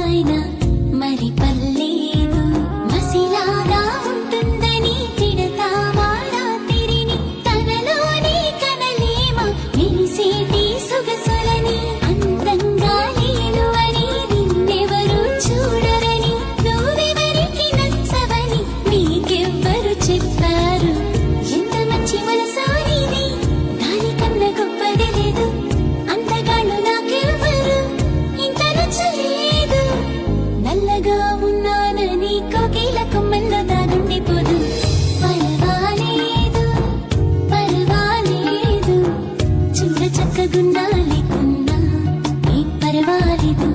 నాయన మరి చక్కగుండాలి కున్నా ఏం పర్వాలేదు.